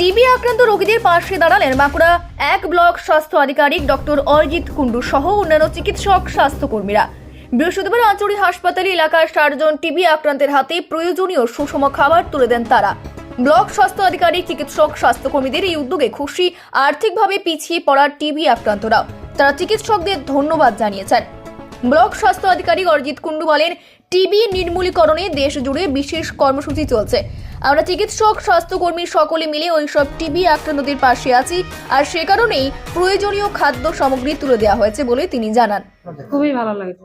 TB আক্রান্ত রোগীদের পাশে দাঁড়ালেন বাঁকুড়া এক ব্লক স্বাস্থ্য আধিকারিক ডক্টর অরিজিৎ কুণ্ডু সহ অন্যান্য চিকিৎসক, স্বাস্থ্যকর্মীরা। বৃহস্পতিবার আঞ্চলিক হাসপাতালে এলাকার ষাটজন টিবি আক্রান্তের হাতে প্রয়োজনীয় সুষম খাবার তুলে দেন তারা। ব্লক স্বাস্থ্য আধিকারিক, চিকিৎসক, স্বাস্থ্যকর্মীদের এই উদ্যোগে খুশি, আর্থিকভাবে পিছিয়ে পড়া টিবি আক্রান্তরাও। তারা চিকিৎসকদের ধন্যবাদ জানিয়েছেন। ব্লক স্বাস্থ্য আধিকারিক অরিজিৎ কুণ্ডু বলেন, টিবি নির্মূলীকরণে দেশ জুড়ে বিশেষ কর্মসূচি চলছে। আমরা চিকিৎসক স্বাস্থ্যকর্মী সকলে মিলে ওইসব টিবি আক্রান্তদের পাশে আছি। আর সে কারণেই প্রয়োজনীয় খাদ্য সামগ্রী তুলে দেওয়া হয়েছে বলে তিনি জানান। খুবই ভালো লাগছে।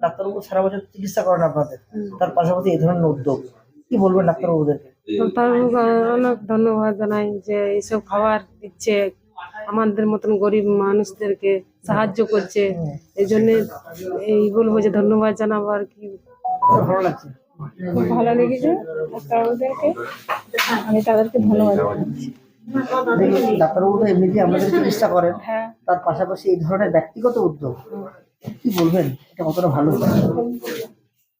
ডাক্তারবাবু সারা বছর চিকিৎসা করেন আপনাদের? তার পাশাপাশি এই ধরনের উদ্যোগ। কি বলবেন ডাক্তারবাবুদেরকে? অনেক ধন্যবাদ জানাই যে এইসব খাবার দিচ্ছে। আমাদের মতন গরিব মানুষদেরকে সাহায্য করছে। এই জন্য এই বলব যে ধন্যবাদ জানাব আর কি। ভালো লাগছে। খুব ভালো লেগেছে ডাক্তারবাবুদেরকে আমি তাদেরকে ধন্যবাদ জানাচ্ছি। ডাক্তারবাবু তো এমনিতে আমাদের চিকিৎসা করেন। হ্যাঁ। তার পাশাপাশি এই ধরনের ব্যক্তিগত উদ্যোগ কি বলবেন? এটা কতটা ভালো?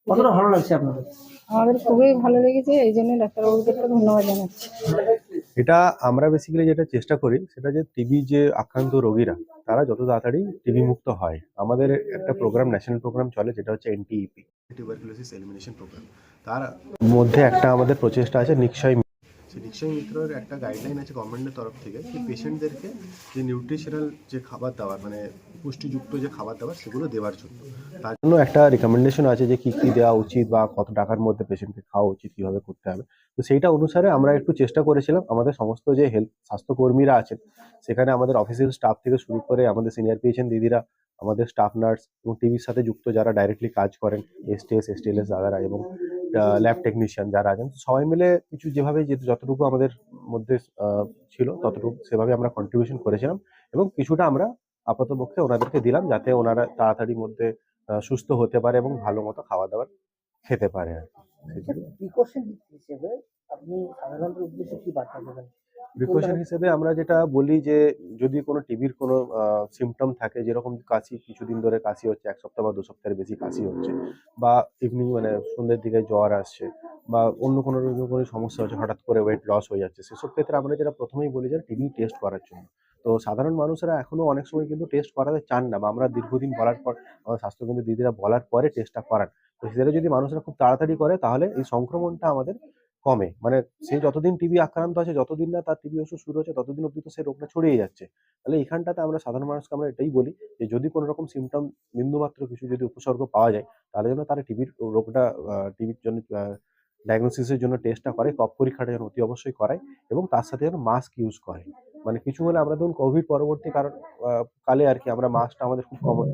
কতটা ভালো লাগছে আপনাদের? আমাদের খুবই ভালো লেগেছে এই জন্য ডাক্তারবাবুদেরকে ধন্যবাদ জানাচ্ছি। এটা আমরা বেসিক্যালি যেটা চেষ্টা করি সেটা যে টিবি যে আক্রান্ত রোগীরা তারা যত তাড়াতাড়ি টিবি মুক্ত হয়। আমাদের একটা প্রোগ্রাম ন্যাশনাল প্রোগ্রাম চলে যেটা হচ্ছে এনটিইপি টিউবারকুলোসিস এলিমিনেশন প্রোগ্রাম তার মধ্যে একটা আমাদের প্রচেষ্টা আছে নিক্ষয় সেই মিত্রের একটা গাইডলাইন আছে গভর্নমেন্টের তরফ থেকে কি পেশেন্টদেরকে যে নিউট্রিশনাল যে খাবার দাবার মানে পুষ্টিযুক্ত যে খাবার দাবার, সেগুলো দেওয়ার জন্য। তার জন্য একটা রিকমেন্ডেশন আছে যে কি কি দেওয়া উচিত বা কত টাকার মধ্যে পেশেন্টকে খাওয়া উচিত, কীভাবে করতে হবে। তো সেইটা অনুসারে আমরা একটু চেষ্টা করেছিলাম। আমাদের সমস্ত যে হেলথ স্বাস্থ্যকর্মীরা আছেন, সেখানে আমাদের অফিসিয়াল স্টাফ থেকে শুরু করে আমাদের সিনিয়র পেশেন্ট দিদিরা, আমাদের স্টাফ নার্স এবং টিভির সাথে যুক্ত যারা ডাইরেক্টলি কাজ করেন এসটিএস এসটিএলএস দাদারা এবং ল্যাব টেকনিশিয়ান যারা আছেন সবাই মিলে কিছু যেভাবে যতটুকু আমাদের মধ্যে ছিল, ততটুকু সেভাবে আমরা কন্ট্রিবিউশন করেছিলাম এবং কিছুটা আমরা আপাতপক্ষে ওনাদেরকে দিলাম যাতে ওনারা তাড়াতাড়ি মধ্যে সুস্থ হতে পারে এবং ভালো মতো খাওয়া দাওয়ার খেতে পারে আর কি। আপনি সাধারণত উদ্দেশ্যে কি বার্তা দেবেন? প্রিকশন হিসেবে আমরা যেটা বলি যে যদি কোনো টিবির কোনো সিমটম থাকে যেরকম কাশি কিছুদিন ধরে কাশি হচ্ছে এক সপ্তাহ বা দু সপ্তাহের বেশি কাশি হচ্ছে বা ইভিনিং মানে সন্ধ্যের দিকে জ্বর আসছে বা অন্য কোনো কোনো সমস্যা হচ্ছে হঠাৎ করে ওয়েট লস হয়ে যাচ্ছে সেসব ক্ষেত্রে আমরা যেটা প্রথমেই বলি যে টিবি টেস্ট করার জন্য। তো সাধারণ মানুষেরা এখনও অনেক সময় কিন্তু টেস্ট করাতে চান না বা আমরা দীর্ঘদিন বলার পর আমাদের স্বাস্থ্যকেন্দ্রের দিদিরা বলার পরে টেস্টটা করান। তো সেটা যদি মানুষরা খুব তাড়াতাড়ি করে তাহলে এই সংক্রমণটা আমাদের কমে। মানে সে যতদিন টিবি আক্রান্ত আছে, যতদিন না তার টিবি ওষুধ শুরু হচ্ছে, ততদিন অব্দি তো সেই রোগটা ছড়িয়ে যাচ্ছে। তাহলে এখানটাতে আমরা সাধারণ মানুষকে আমরা এটাই বলি যে, যদি কোনো রকম সিমটম বিন্দুমাত্র কিছু যদি উপসর্গ পাওয়া যায়, তাহলে যেন তারা টিবির রোগটা টিবির জন্য ডায়াগনোসিসের জন্য টেস্টটা করে, কফ পরীক্ষাটা যেন অতি অবশ্যই করায় এবং তার সাথে যেন মাস্ক ইউজ করে। মানে কিছু হলে আমরা ধরুন কোভিড পরবর্তী কারণ কালে আর কি আমরা মাস্কটা আমাদের খুব কমন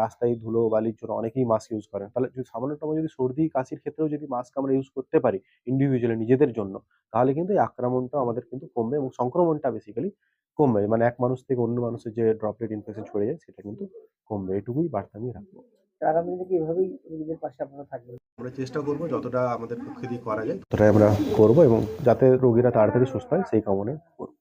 রাস্তায় ধুলো বালির জন্য অনেকেই মাস্ক ইউজ করেন। তাহলে যদি সামান্যতম যদি সর্দি কাশির ক্ষেত্রেও যদি মাস্ক আমরা ইউজ করতে পারি ইন্ডিভিজুয়ালি নিজেদের জন্য তাহলে কিন্তু এই আক্রমণটা আমাদের কিন্তু কমবে এবং সংক্রমণটা বেসিক্যালি কমবে। মানে এক মানুষ থেকে অন্য মানুষের যে ড্রপলেট ইনফেকশন ছড়ে যায় সেটা কিন্তু কমবে। এটুকুই বার্তা আমি রাখব। আগামী দিনে কি এভাবেই রোগীদের পাশে আপনারা থাকবেন? আমরা চেষ্টা করব যতটা আমাদের পক্ষে দিয়ে করা যায়। ততটাই আমরা করব এবং যাতে রোগীরা তাড়াতাড়ি সুস্থ হয় সেই কামনে করব।